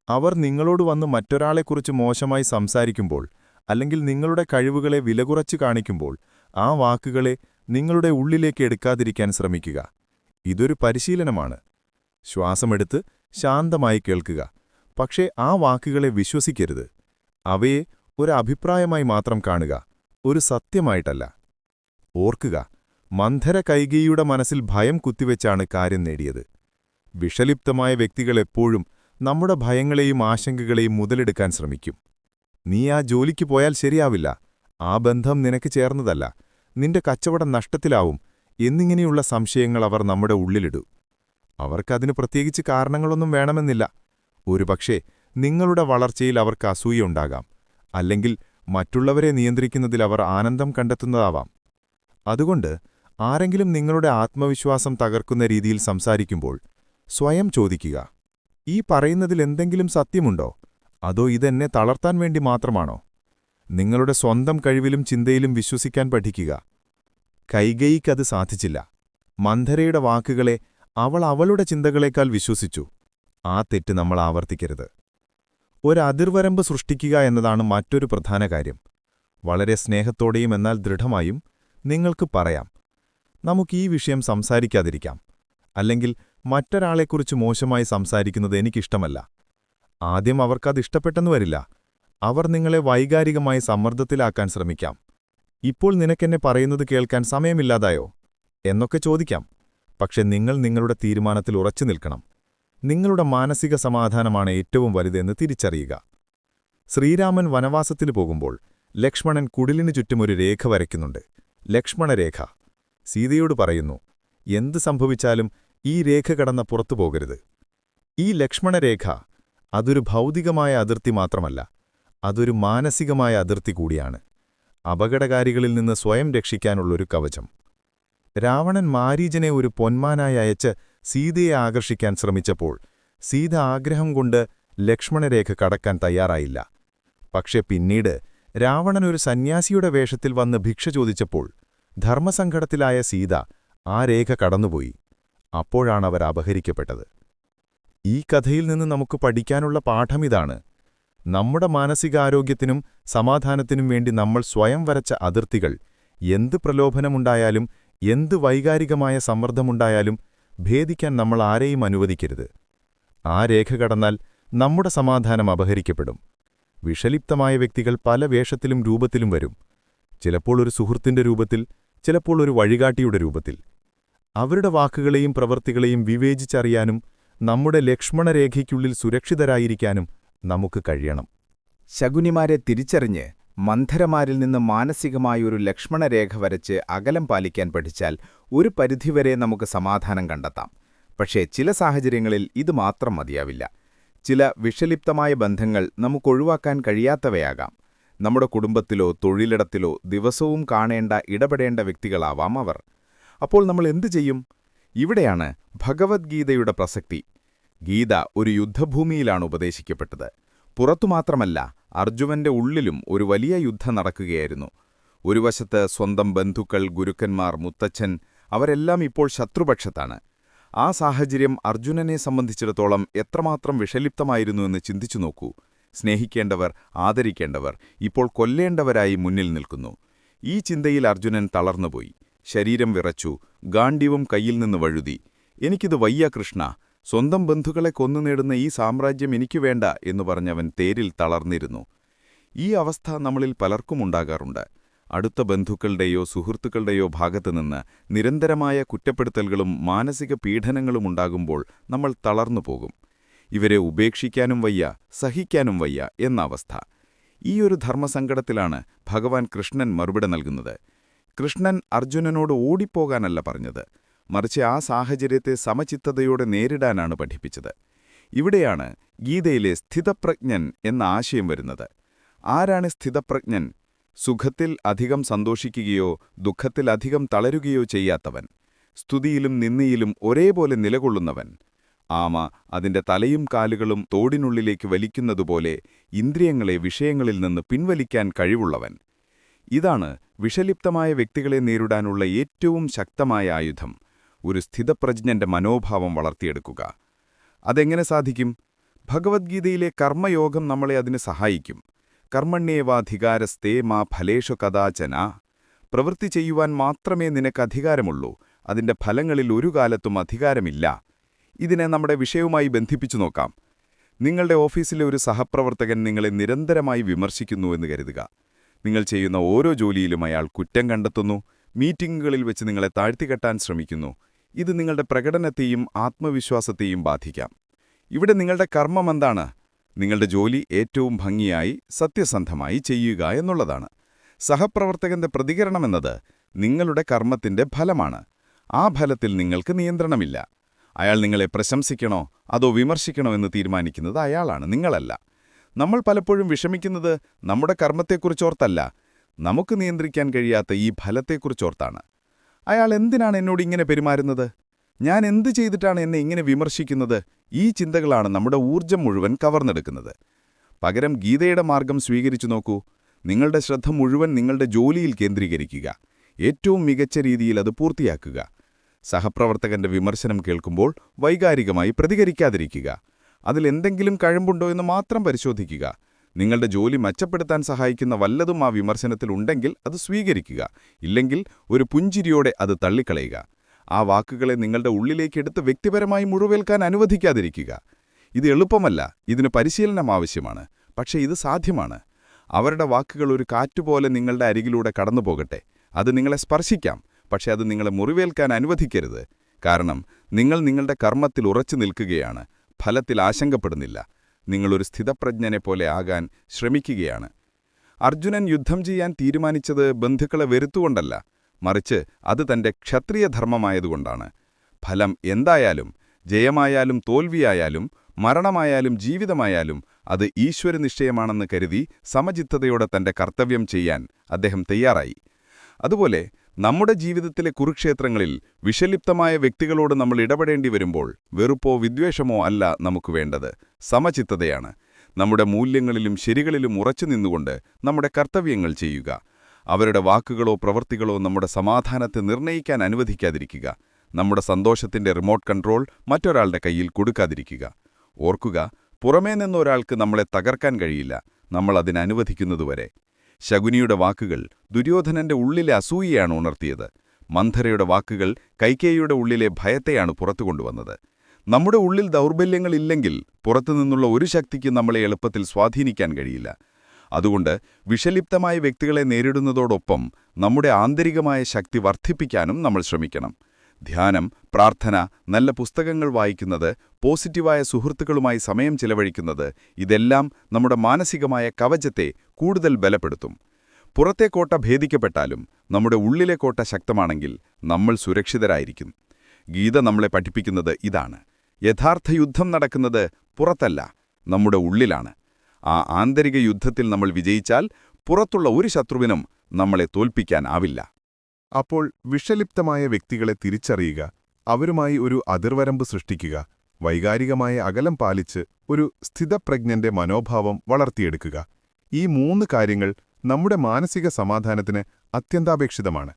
അവർ നിങ്ങളോട് വന്ന് മറ്റൊരാളെക്കുറിച്ച് മോശമായി സംസാരിക്കുമ്പോൾ അല്ലെങ്കിൽ നിങ്ങളുടെ കഴിവുകളെ വിലകുറച്ച് കാണിക്കുമ്പോൾ ആ വാക്കുകളെ നിങ്ങളുടെ ഉള്ളിലേക്ക് എടുക്കാതിരിക്കാൻ ശ്രമിക്കുക. ഇതൊരു പരിശീലനമാണ്. ശ്വാസമെടുത്ത് ശാന്തമായി കേൾക്കുക. പക്ഷേ ആ വാക്കുകളെ വിശ്വസിക്കരുത്. അവയെ ഒരു അഭിപ്രായമായി മാത്രം കാണുക. ഒരു സത്യമായിട്ടല്ല. ഓർക്കുക മന്ധര കൈകേയിയുടെ മനസ്സിൽ ഭയം കുത്തിവെച്ചാണ് കാര്യം നേടിയത്. വിഷലിപ്തമായ വ്യക്തികൾ എപ്പോഴും നമ്മുടെ ഭയങ്ങളെയും ആശങ്കകളെയും മുതലെടുക്കാൻ ശ്രമിക്കും. നീ ആ ജോലിക്ക് പോയാൽ ശരിയാവില്ല. ആ ബന്ധം നിനക്ക് ചേർന്നതല്ല. നിന്റെ കച്ചവടം നഷ്ടത്തിലാവും എന്നിങ്ങനെയുള്ള സംശയങ്ങൾ അവർ നമ്മുടെ ഉള്ളിലിടൂ. അവർക്കതിന് പ്രത്യേകിച്ച് കാരണങ്ങളൊന്നും വേണമെന്നില്ല. ഒരുപക്ഷേ നിങ്ങളുടെ വളർച്ചയിൽ അവർക്ക് അസൂയുണ്ടാകാം അല്ലെങ്കിൽ മറ്റുള്ളവരെ നിയന്ത്രിക്കുന്നതിൽ അവർ ആനന്ദം കണ്ടെത്തുന്നതാവാം. അതുകൊണ്ട് ആരെങ്കിലും നിങ്ങളുടെ ആത്മവിശ്വാസം തകർക്കുന്ന രീതിയിൽ സംസാരിക്കുമ്പോൾ സ്വയം ചോദിക്കുക. ഈ പറയുന്നതിൽ എന്തെങ്കിലും സത്യമുണ്ടോ? അതോ ഇതെന്നെ തളർത്താൻ വേണ്ടി മാത്രമാണോ? നിങ്ങളുടെ സ്വന്തം കഴിവിലും ചിന്തയിലും വിശ്വസിക്കാൻ പഠിക്കുക. കൈകൈക്കത് സാധിച്ചില്ല. മന്ധരയുടെ വാക്കുകളെ അവൾ അവളുടെ ചിന്തകളേക്കാൾ വിശ്വസിച്ചു. ആ തെറ്റ് നമ്മൾ ആവർത്തിക്കരുത്. ഒരതിർവരമ്പ് സൃഷ്ടിക്കുക എന്നതാണ് മറ്റൊരു പ്രധാന കാര്യം. വളരെ സ്നേഹത്തോടെയും എന്നാൽ ദൃഢമായും നിങ്ങൾക്ക് പറയാം. നമുക്ക് ഈ വിഷയം സംസാരിക്കാതിരിക്കാം. അല്ലെങ്കിൽ മറ്റൊരാളെക്കുറിച്ച് മോശമായി സംസാരിക്കുന്നത് എനിക്കിഷ്ടമല്ല. ആദ്യം അവർക്കത് ഇഷ്ടപ്പെട്ടെന്നു വരില്ല. അവർ നിങ്ങളെ വൈകാരികമായി സമ്മർദ്ദത്തിലാക്കാൻ ശ്രമിക്കാം. ഇപ്പോൾ നിനക്കെന്നെ പറയുന്നത് കേൾക്കാൻ സമയമില്ലാതായോ? എന്നൊക്കെ ചോദിക്കാം. പക്ഷെ നിങ്ങൾ നിങ്ങളുടെ തീരുമാനത്തിൽ ഉറച്ചു നിൽക്കണം. നിങ്ങളുടെ മാനസിക സമാധാനമാണ് ഏറ്റവും വലുതെന്ന് തിരിച്ചറിയുക. ശ്രീരാമൻ വനവാസത്തിന് പോകുമ്പോൾ ലക്ഷ്മണൻ കുടിലിനു ചുറ്റുമൊരു രേഖ വരയ്ക്കുന്നുണ്ട്. ലക്ഷ്മണരേഖ. സീതയോട് പറയുന്നു എന്ത് സംഭവിച്ചാലും ഈ രേഖ കടന്ന പുറത്തു പോകരുത്. ഈ ലക്ഷ്മണരേഖ അതൊരു ഭൗതികമായ അതിർത്തി മാത്രമല്ല അതൊരു മാനസികമായ അതിർത്തി കൂടിയാണ്. അപകടകാരികളിൽ നിന്ന് സ്വയം രക്ഷിക്കാനുള്ളൊരു കവചം. രാവണൻ മാരീജനെ ഒരു പൊന്മാനായി അയച്ച് സീതയെ ആകർഷിക്കാൻ ശ്രമിച്ചപ്പോൾ സീത ആഗ്രഹം കൊണ്ട് ലക്ഷ്മണരേഖ കടക്കാൻ തയ്യാറായില്ല. പക്ഷെ പിന്നീട് രാവണൻ ഒരു സന്യാസിയുടെ വേഷത്തിൽ വന്ന് ഭിക്ഷ ചോദിച്ചപ്പോൾ ധർമ്മസങ്കടത്തിലായ സീത ആ രേഖ കടന്നുപോയി. അപ്പോഴാണവർ അപഹരിക്കപ്പെട്ടത്. ഈ കഥയിൽ നിന്ന് നമുക്ക് പഠിക്കാനുള്ള പാഠം ഇതാണ്. നമ്മുടെ മാനസികാരോഗ്യത്തിനും സമാധാനത്തിനും വേണ്ടി നമ്മൾ സ്വയം വരച്ച അതിർത്തികൾ എന്ത് പ്രലോഭനമുണ്ടായാലും എന്ത് വൈകാരികമായ സമ്മർദ്ദമുണ്ടായാലും ഭേദിക്കാൻ നമ്മൾ ആരെയും അനുവദിക്കരുത്. ആ രേഖ കടന്നാൽ നമ്മുടെ സമാധാനം അപഹരിക്കപ്പെടും. വിഷലിപ്തമായ വ്യക്തികൾ പല വേഷത്തിലും രൂപത്തിലും വരും. ചിലപ്പോൾ ഒരു സുഹൃത്തിന്റെ രൂപത്തിൽ ചിലപ്പോൾ ഒരു വഴികാട്ടിയുടെ രൂപത്തിൽ. അവരുടെ വാക്കുകളെയും പ്രവൃത്തികളെയും വിവേചിച്ചറിയാനും നമ്മുടെ ലക്ഷ്മണരേഖയ്ക്കുള്ളിൽ സുരക്ഷിതരായിരിക്കാനും നമുക്ക് കഴിയണം. ശകുനിമാരെ തിരിച്ചറിഞ്ഞ് മന്ധരമാരിൽ നിന്ന് മാനസികമായൊരു ലക്ഷ്മണരേഖ വരച്ച് അകലം പാലിക്കാൻ പഠിച്ചാൽ ഒരു പരിധിവരെ നമുക്ക് സമാധാനം കണ്ടെത്താം. പക്ഷേ ചില സാഹചര്യങ്ങളിൽ ഇത് മാത്രം മതിയാവില്ല. ചില വിഷലിപ്തമായ ബന്ധങ്ങൾ നമുക്കൊഴിവാക്കാൻ കഴിയാത്തവയാകാം. നമ്മുടെ കുടുംബത്തിലോ തൊഴിലിടത്തിലോ ദിവസവും കാണേണ്ട ഇടപെടേണ്ട വ്യക്തികളാവാം അവർ. അപ്പോൾ നമ്മൾ എന്തു ചെയ്യും? ഇവിടെയാണ് ഭഗവത്ഗീതയുടെ പ്രസക്തി. ഗീത ഒരു യുദ്ധഭൂമിയിലാണ് ഉപദേശിക്കപ്പെട്ടത്. പുറത്തുമാത്രമല്ല അർജുവന്റെ ഉള്ളിലും ഒരു വലിയ യുദ്ധം നടക്കുകയായിരുന്നു. ഒരു വശത്ത് സ്വന്തം ബന്ധുക്കൾ ഗുരുക്കന്മാർ മുത്തച്ഛൻ അവരെല്ലാം ഇപ്പോൾ ശത്രുപക്ഷത്താണ്. ആ സാഹചര്യം അർജുനനെ സംബന്ധിച്ചിടത്തോളം എത്രമാത്രം വിഷലിപ്തമായിരുന്നു എന്ന് ചിന്തിച്ചു നോക്കൂ. സ്നേഹിക്കേണ്ടവർ ആദരിക്കേണ്ടവർ ഇപ്പോൾ കൊല്ലേണ്ടവരായി മുന്നിൽ നിൽക്കുന്നു. ഈ ചിന്തയിൽ അർജുനൻ തളർന്നുപോയി. ശരീരം വിറച്ചു ഗാണ്ഡ്യവും കയ്യിൽ നിന്ന് വഴുതി. എനിക്കിത് വയ്യ കൃഷ്ണ സ്വന്തം ബന്ധുക്കളെ കൊന്നു നേടുന്ന ഈ സാമ്രാജ്യം എനിക്കു വേണ്ട എന്നു പറഞ്ഞവൻ തേരിൽ തളർന്നിരുന്നു. ഈ അവസ്ഥ നമ്മളിൽ പലർക്കുമുണ്ടാകാറുണ്ട് അടുത്ത ബന്ധുക്കളുടെയോ സുഹൃത്തുക്കളുടെയോ ഭാഗത്തുനിന്ന് നിരന്തരമായ കുറ്റപ്പെടുത്തലുകളും മാനസിക പീഡനങ്ങളും ഉണ്ടാകുമ്പോൾ നമ്മൾ തളർന്നുപോകും ഇവരെ ഉപേക്ഷിക്കാനും വയ്യ സഹിക്കാനും വയ്യ എന്ന അവസ്ഥ. ഈ ഒരു ധർമ്മസങ്കടത്തിലാണ് ഭഗവാൻ കൃഷ്ണൻ മറുപടി നൽകുന്നത്. കൃഷ്ണൻ അർജുനനോട് ഓടിപ്പോകാനല്ല പറഞ്ഞത്. മറിച്ച് ആ സാഹചര്യത്തെ സമചിത്തതയോടെ നേരിടാനാണ് പഠിപ്പിച്ചത്. ഇവിടെയാണ് ഗീതയിലെ സ്ഥിതപ്രജ്ഞൻ എന്ന ആശയം വരുന്നത്. ആരാണ് സ്ഥിതപ്രജ്ഞൻ? സുഖത്തിൽ അധികം സന്തോഷിക്കുകയോ ദുഃഖത്തിൽ അധികം തളരുകയോ ചെയ്യാത്തവൻ. സ്തുതിയിലും നിന്ദിയിലും ഒരേപോലെ നിലകൊള്ളുന്നവൻ. ആമ അതിന്റെ തലയും കാലുകളും തോടിനുള്ളിലേക്ക് വലിക്കുന്നതുപോലെ ഇന്ദ്രിയങ്ങളെ വിഷയങ്ങളിൽ നിന്ന് പിൻവലിക്കാൻ കഴിവുള്ളവൻ. ഇതാണ് വിഷലിപ്തമായ വ്യക്തികളെ നേരിടാനുള്ള ഏറ്റവും ശക്തമായ ആയുധം. ഒരു സ്ഥിതപ്രജ്ഞന്റെ മനോഭാവം വളർത്തിയെടുക്കുക. അതെങ്ങനെ സാധിക്കും? ഭഗവത്ഗീതയിലെ കർമ്മയോഗം നമ്മളെ അതിന് സഹായിക്കും. കർമ്മണ്യേവാധികാരസ്തേ മാ ഫലേഷു കഥാചന പ്രവൃത്തി ചെയ്യുവാൻ മാത്രമേ നിനക്ക് അധികാരമുള്ളൂ. അതിന്റെ ഫലങ്ങളിൽ ഒരു കാലത്തും അധികാരമില്ല. ഇതിനെ നമ്മുടെ വിഷയവുമായി ബന്ധിപ്പിച്ചു നോക്കാം. നിങ്ങളുടെ ഓഫീസിലെ ഒരു സഹപ്രവർത്തകൻ നിങ്ങളെ നിരന്തരമായി വിമർശിക്കുന്നു എന്ന് കരുതുക. നിങ്ങൾ ചെയ്യുന്ന ഓരോ ജോലിയിലും അയാൾ കുറ്റം കണ്ടെത്തുന്നു മീറ്റിംഗുകളിൽ വെച്ച് നിങ്ങളെ താഴ്ത്തിക്കെട്ടാൻ ശ്രമിക്കുന്നു. ഇത് നിങ്ങളുടെ പ്രകടനത്തെയും ആത്മവിശ്വാസത്തെയും ബാധിക്കാം. ഇവിടെ നിങ്ങളുടെ കർമ്മം എന്താണ്? നിങ്ങളുടെ ജോലി ഏറ്റവും ഭംഗിയായി സത്യസന്ധമായി ചെയ്യുക എന്നുള്ളതാണ്. സഹപ്രവർത്തകന്റെ പ്രതികരണമെന്നത് നിങ്ങളുടെ കർമ്മത്തിന്റെ ഫലമാണ്. ആ ഫലത്തിൽ നിങ്ങൾക്ക് നിയന്ത്രണമില്ല. അയാൾ നിങ്ങളെ പ്രശംസിക്കണോ അതോ വിമർശിക്കണോ എന്ന് തീരുമാനിക്കുന്നത് അയാളാണ് നിങ്ങളല്ല. നമ്മൾ പലപ്പോഴും വിഷമിക്കുന്നത് നമ്മുടെ കർമ്മത്തെക്കുറിച്ചോർത്തല്ല. നമുക്ക് നിയന്ത്രിക്കാൻ കഴിയാത്ത ഈ ഫലത്തെക്കുറിച്ചോർത്താണ്. അയാൾ എന്തിനാണ് എന്നോട് ഇങ്ങനെ പെരുമാറുന്നത്? ഞാൻ എന്ത് ചെയ്തിട്ടാണ് എന്നെ ഇങ്ങനെ വിമർശിക്കുന്നത്? ഈ ചിന്തകളാണ് നമ്മുടെ ഊർജം മുഴുവൻ കവർന്നെടുക്കുന്നത്. പകരം ഗീതയുടെ മാർഗം സ്വീകരിച്ചു നോക്കൂ. നിങ്ങളുടെ ശ്രദ്ധ മുഴുവൻ നിങ്ങളുടെ ജോലിയിൽ കേന്ദ്രീകരിക്കുക. ഏറ്റവും മികച്ച രീതിയിൽ അത് പൂർത്തിയാക്കുക. സഹപ്രവർത്തകന്റെ വിമർശനം കേൾക്കുമ്പോൾ വൈകാരികമായി പ്രതികരിക്കാതിരിക്കുക. അതിലെന്തെങ്കിലും കഴമ്പുണ്ടോ എന്ന് മാത്രം പരിശോധിക്കുക. നിങ്ങളുടെ ജോലി മെച്ചപ്പെടുത്താൻ സഹായിക്കുന്ന വല്ലതും ആ വിമർശനത്തിൽ ഉണ്ടെങ്കിൽ അത് സ്വീകരിക്കുക. ഇല്ലെങ്കിൽ ഒരു പുഞ്ചിരിയോടെ അത് തള്ളിക്കളയുക. ആ വാക്കുകളെ നിങ്ങളുടെ ഉള്ളിലേക്കെടുത്ത് വ്യക്തിപരമായി മുഴുവേൽക്കാൻ അനുവദിക്കാതിരിക്കുക. ഇത് എളുപ്പമല്ല ഇതിന് പരിശീലനം ആവശ്യമാണ് പക്ഷേ ഇത് സാധ്യമാണ്. അവരുടെ വാക്കുകൾ ഒരു കാറ്റുപോലെ നിങ്ങളുടെ അരികിലൂടെ കടന്നുപോകട്ടെ. അത് നിങ്ങളെ സ്പർശിക്കാം പക്ഷേ അത് നിങ്ങളെ മുറിവേൽക്കാൻ അനുവദിക്കരുത്. കാരണം നിങ്ങൾ നിങ്ങളുടെ കർമ്മത്തിൽ ഉറച്ചു നിൽക്കുകയാണ്. ഫലത്തിൽ ആശങ്കപ്പെടുന്നില്ല. നിങ്ങളൊരു സ്ഥിതപ്രജ്ഞനെ പോലെ ആകാൻ ശ്രമിക്കുകയാണ്. അർജുനൻ യുദ്ധം ചെയ്യാൻ തീരുമാനിച്ചത് ബന്ധുക്കളെ വെറുത്തുകൊണ്ടല്ല മറിച്ച് അത് തന്റെ ക്ഷത്രിയധർമ്മമായതുകൊണ്ടാണ്. ഫലം എന്തായാലും ജയമായാലും തോൽവിയായാലും മരണമായാലും ജീവിതമായാലും അത് ഈശ്വരനിശ്ചയമാണെന്ന് കരുതി സമചിത്തതയോടെ തന്റെ കർത്തവ്യം ചെയ്യാൻ അദ്ദേഹം തയ്യാറായി. അതുപോലെ നമ്മുടെ ജീവിതത്തിലെ കുരുക്ഷേത്രങ്ങളിൽ വിഷലിപ്തമായ വ്യക്തികളോട് നമ്മൾ ഇടപെടേണ്ടി വരുമ്പോൾ വെറുപ്പോ വിദ്വേഷമോ അല്ല നമുക്ക് വേണ്ടത്. സമചിത്തതയാണ്. നമ്മുടെ മൂല്യങ്ങളിലും ശരികളിലും ഉറച്ചു നിന്നുകൊണ്ട് നമ്മുടെ കർത്തവ്യങ്ങൾ ചെയ്യുക. അവരുടെ വാക്കുകളോ പ്രവൃത്തികളോ നമ്മുടെ സമാധാനത്തെ നിർണയിക്കാൻ അനുവദിക്കാതിരിക്കുക. നമ്മുടെ സന്തോഷത്തിന്റെ റിമോട്ട് കൺട്രോൾ മറ്റൊരാളുടെ കയ്യിൽ കൊടുക്കാതിരിക്കുക. ഓർക്കുക പുറമേ നിന്നൊരാൾക്ക് നമ്മളെ തകർക്കാൻ കഴിയില്ല. നമ്മൾ അതിനനുവദിക്കുന്നതുവരെ ശകുനിയുടെ വാക്കുകൾ ദുര്യോധനന്റെ ഉള്ളിലെ അസൂയയാണ് ഉണർത്തിയത്. മന്ധരയുടെ വാക്കുകൾ കൈക്കേയിയുടെ ഉള്ളിലെ ഭയത്തെയാണ് പുറത്തു കൊണ്ടുവന്നത് നമ്മുടെ ഉള്ളിൽ ദൗർബല്യങ്ങളില്ലെങ്കിൽ പുറത്തുനിന്നുള്ള ഒരു ശക്തിക്ക് നമ്മളെ എളുപ്പത്തിൽ സ്വാധീനിക്കാൻ കഴിയില്ല. അതുകൊണ്ട് വിഷലിപ്തമായ വ്യക്തികളെ നേരിടുന്നതോടൊപ്പം നമ്മുടെ ആന്തരികമായ ശക്തി വർദ്ധിപ്പിക്കാനും നമ്മൾ ശ്രമിക്കണം. ധ്യാനം പ്രാർത്ഥന നല്ല പുസ്തകങ്ങൾ വായിക്കുന്നത് പോസിറ്റീവായ സുഹൃത്തുക്കളുമായി സമയം ചിലവഴിക്കുന്നത് ഇതെല്ലാം നമ്മുടെ മാനസികമായ കവചത്തെ കൂടുതൽ ബലപ്പെടുത്തും. പുറത്തെ കോട്ട ഭേദിക്കപ്പെട്ടാലും നമ്മുടെ ഉള്ളിലെ കോട്ട ശക്തമാണെങ്കിൽ നമ്മൾ സുരക്ഷിതരായിരിക്കും. ഗീത നമ്മളെ പഠിപ്പിക്കുന്നത് ഇതാണ്. യഥാർത്ഥ യുദ്ധം നടക്കുന്നത് പുറത്തല്ല നമ്മുടെ ഉള്ളിലാണ്. ആ ആന്തരിക യുദ്ധത്തിൽ നമ്മൾ വിജയിച്ചാൽ പുറത്തുള്ള ഒരു ശത്രുവിനും നമ്മളെ തോൽപ്പിക്കാനാവില്ല. അപ്പോൾ വിഷലിപ്തമായ വ്യക്തികളെ തിരിച്ചറിയുക അവരുമായി ഒരു അതിർവരമ്പ് സൃഷ്ടിക്കുക വൈകാരികമായ അകലം പാലിച്ച് ഒരു സ്ഥിതപ്രജ്ഞന്റെ മനോഭാവം വളർത്തിയെടുക്കുക. ഈ മൂന്ന് കാര്യങ്ങൾ നമ്മുടെ മാനസിക സമാധാനത്തിന് അത്യന്താപേക്ഷിതമാണ്.